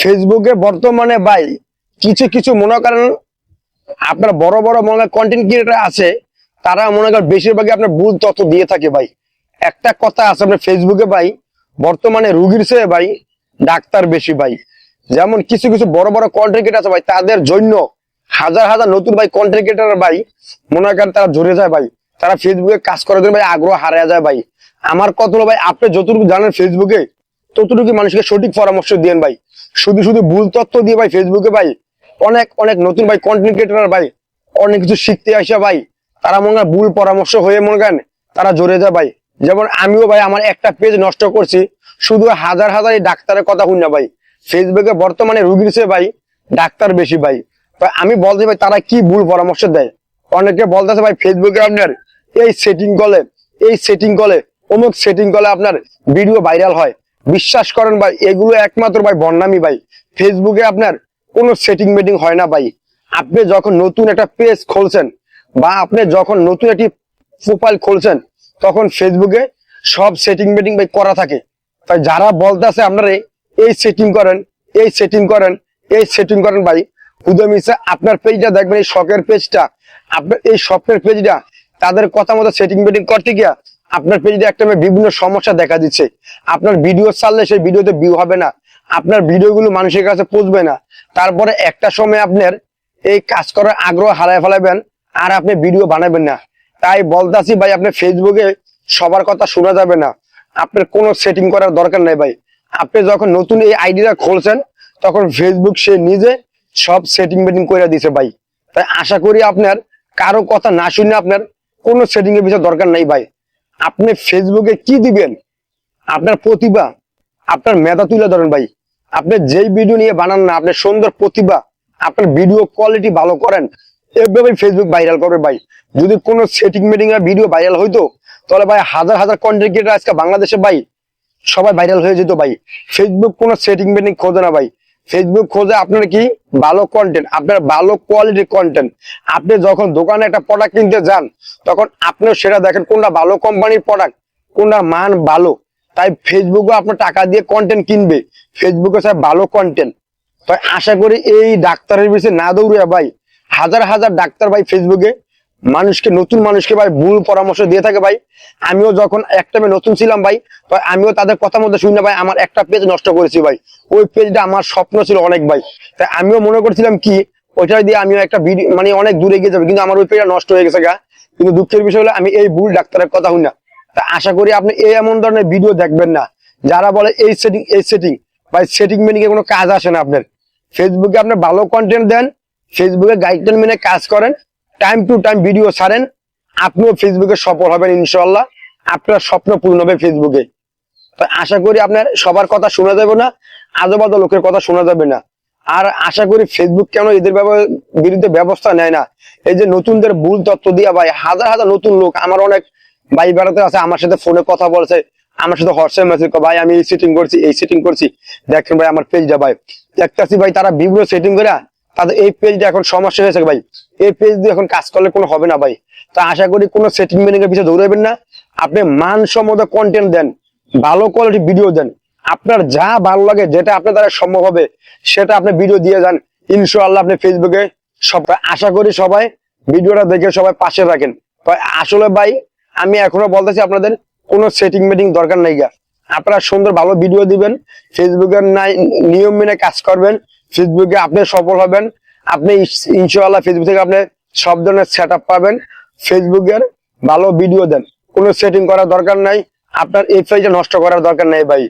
ফেসবুকে বর্তমানে ভাই কিছু কিছু মনে করেন আপনার বড় বড় মনে কন্টেন্ট ক্রিয়েটার আছে, তারা মনে করেন বেশিরভাগই আপনার ভুল তথ্য দিয়ে থাকে ভাই। একটা কথা আছে আপনার ফেসবুকে ভাই, বর্তমানে রুগীর চেয়ে ভাই ডাক্তার বেশি ভাই। যেমন কিছু কিছু বড় বড় কন্টেন্ট ক্রিয়েটার আছে ভাই, তাদের জন্য হাজার হাজার নতুন ভাই কন্টেন্ট ক্রিয়েটার ভাই মনে করেন তারা জড়ে যায় ভাই। তারা ফেসবুকে কাজ করার জন্য ভাই আগ্রহ হারিয়ে যায় ভাই। আমার কত ভাই, আপনি যতটুকু জানেন ফেসবুকে ততটুকু মানুষকে সঠিক পরামর্শ দিয়েন ভাই। শুধু শুধু ভুল তথ্য দিয়ে ভাই ফেসবুকে ভাই অনেক অনেক নতুন ভাই কন্টেন্ট ক্রিয়েটার ভাই, অনেক কিছু শিখতে আসে ভাই। তারা মনে হয় ভুল পরামর্শ হয়ে মনে করেন, তারা জড়ে যায় ভাই। যেমন আমিও ভাই আমার একটা পেজ নষ্ট করছি, শুধু হাজার হাজার এই ডাক্তারের কথা শুন না ভাই। ফেসবুকে বর্তমানে রুগীর চেয়ে ভাই ডাক্তার বেশি ভাই। আমি বলতে ভাই, তারা কি ভুল পরামর্শ দেয়? অনেকে বলতেছে ভাই ফেসবুকে আপনার এই সেটিং কলে এই সেটিং কলে অমুক সেটিং কলে আপনার ভিডিও ভাইরাল হয়। বিশ্বাস করেন ভাই, এগুলো একমাত্র ভাই বন্যামি ভাই। ফেসবুকে আপনার কোনো সেটিং মিটিং হয় না ভাই। আপনি যখন নতুন একটা পেজ খুলছেন বা আপনি যখন নতুন একটি প্রোফাইল খুলছেন, তখন ফেসবুকে সব সেটিং মিটিং ভাই করা থাকে। তাই যারা বলতেছে আপনারা, এই সেটিং করেন, এই সেটিং করেন, এই সেটিং করেন ভাই খুদে মিশে আপনার পেজটা দেখবেন, এই শখের পেজটা আপনার এই শখের পেজটা তাদের কথা মতো সেটিং মিটিং করতে গিয়া আপনার পেজে একটা বিভিন্ন সমস্যা দেখা দিচ্ছে। আপনার ভিডিও ছাড়লে সেই ভিডিওতে ভিউ হবে না। আপনার ভিডিওগুলো মানুষের কাছে পৌঁছবে না। তারপরে একটা সময় আপনার এই কাজ করার আগ্রহ হারায় ফেলাবেন, আর আপনি ভিডিও বানাবেন না। তাই বলতাছি ভাই আপনি ফেসবুকে সবার কথা শোনা যাবে না। আপনার কোনো সেটিং করার দরকার নাই ভাই। আপনি যখন নতুন এই আইডিটা খুলছেন, তখন ফেসবুক সে নিজে সব সেটিং মেটিং করে দিছে ভাই। তাই আশা করি আপনার কারও কথা না শুনে আপনার কোনো সেটিং এর বিষয় দরকার নাই ভাই। আপনি ফেসবুকে কি দিবেন? আপনার প্রতিভা, আপনার মেধা তুলে ধরেন ভাই। আপনি যেই ভিডিও নিয়ে বানান না আপনার সুন্দর প্রতিভা, আপনার ভিডিও কোয়ালিটি ভালো করেন এভাবে ফেসবুক ভাইরাল করবে ভাই। যদি কোনো সেটিং মিটিং এর ভিডিও ভাইরাল হইতো, তাহলে ভাই হাজার হাজার কন্টেন্ট ক্রিয়েটার আজকে বাংলাদেশে ভাই সবাই ভাইরাল হয়ে যেত ভাই। ফেসবুক কোনো সেটিং মিটিং খোঁজে না ভাই। ফেসবুক খোঁজে আপনার কি? ভালো কন্টেন্ট আপনার ভালো কোয়ালিটির কন্টেন্ট আপনি যখন দোকানে একটা প্রোডাক্ট কিনতে যান, তখন আপনিও সেটা দেখেন কোনটা ভালো কোম্পানির প্রোডাক্ট কোনটা মান ভালো। তাই ফেসবুকে আপনার টাকা দিয়ে কন্টেন্ট কিনবে। ফেসবুকে স্যার ভালো কন্টেন্ট তাই আশা করি এই ডাক্তারের বিষয়ে না দৌড়ে ভাই, হাজার হাজার ডাক্তার ভাই ফেসবুকে মানুষকে, নতুন মানুষকে ভাই ভুল পরামর্শ দিয়ে থাকে ভাই। আমিও যখন একটা নতুন ছিলাম ভাই আমিও তাদের কথা মধ্যে শুনে ভাই, আমার একটা পেজ নষ্ট করেছি ভাই। ওই পেজটা আমার স্বপ্ন ছিল অনেক ভাই। তাই আমিও মনে করছিলাম কি ওইটা দিয়ে আমিও একটা মানে অনেক দূরে গিয়ে যাবে, কিন্তু আমার ওই পেজটা নষ্ট হয়ে গেছে গা। কিন্তু দুঃখের বিষয় হলো, আমি এই ভুল ডাক্তারের কথা শুনি না। তা আশা করি আপনি এই এমন ধরনের ভিডিও দেখবেন না। যারা বলে এই সেটিং এই সেটিং ভাই সেটিং মেনে কোনো কাজ আসে না আপনার। ফেসবুকে আপনার ভালো কন্টেন্ট দেন ফেসবুকে গাইডলাইন মেনে কাজ করেন টাইম টু টাইম ভিডিও ছাড়েন, আপনিও ফেসবুকে সফল হবেন ইনশাল্লাহ আপনার স্বপ্ন পূর্ণ হবে ফেসবুকে আশা করি আপনার সবার কথা শোনা যাবে না আজবাদ লোকের কথা শোনা যাবে না। আর আশা করি ফেসবুক কেন এদের বিরুদ্ধে ব্যবস্থা নেয় না? এই যে নতুনদের ভুল তথ্য দিয়া ভাই, হাজার হাজার নতুন লোক, আমার অনেক ভাই বেড়াতে আছে, আমার সাথে ফোনে কথা বলছে, আমার সাথে হোয়াটসঅ্যাপ মেসেজ ভাই, আমি এই সেটিং করছি, এই সেটিং করছি। দেখেন ভাই, আমার পেজটা ভাই। দেখতেছি ভাই, তারা বিভিন্ন সেটিং করে তাদের এই পেজটা এখন সমস্যা হয়েছে ভাই। এই পেজ দিয়ে এখন কাজ করলে কোনো হবে না ভাই। তা আশা করি কোনো সেটিং মেনিং এর পিছিয়ে দৌড়াবেন না। আপনি মানসম্মত কন্টেন্ট দেন, ভালো কোয়ালিটি ভিডিও দেন। আপনার যা ভালো লাগে, যেটা আপনার দ্বারা সম্ভব হবে, সেটা আপনি ভিডিও দিয়ে যান। ইনশাআল্লাহ আপনি ফেসবুকে সব আশা করি সবাই ভিডিওটা দেখে সবাই পাশে রাখেন। আসলে ভাই, আমি এখনও বলতেছি আপনাদের, কোনো সেটিং মিটিং দরকার নাই গা। আপনারা সুন্দর ভালো ভিডিও দিবেন ফেসবুকের নাই নিয়ম মেনে কাজ করবেন। ফেসবুকে আপনি সফল হবেন। আপনি ইনশাআল্লাহ ফেসবুক থেকে আপনি সব ধরনের সেট পাবেন। ফেসবুকের ভালো ভিডিও দেন। কোনো সেটিং করার দরকার নাই। আপনার এই পেজটা নষ্ট করার দরকার নেই ভাই।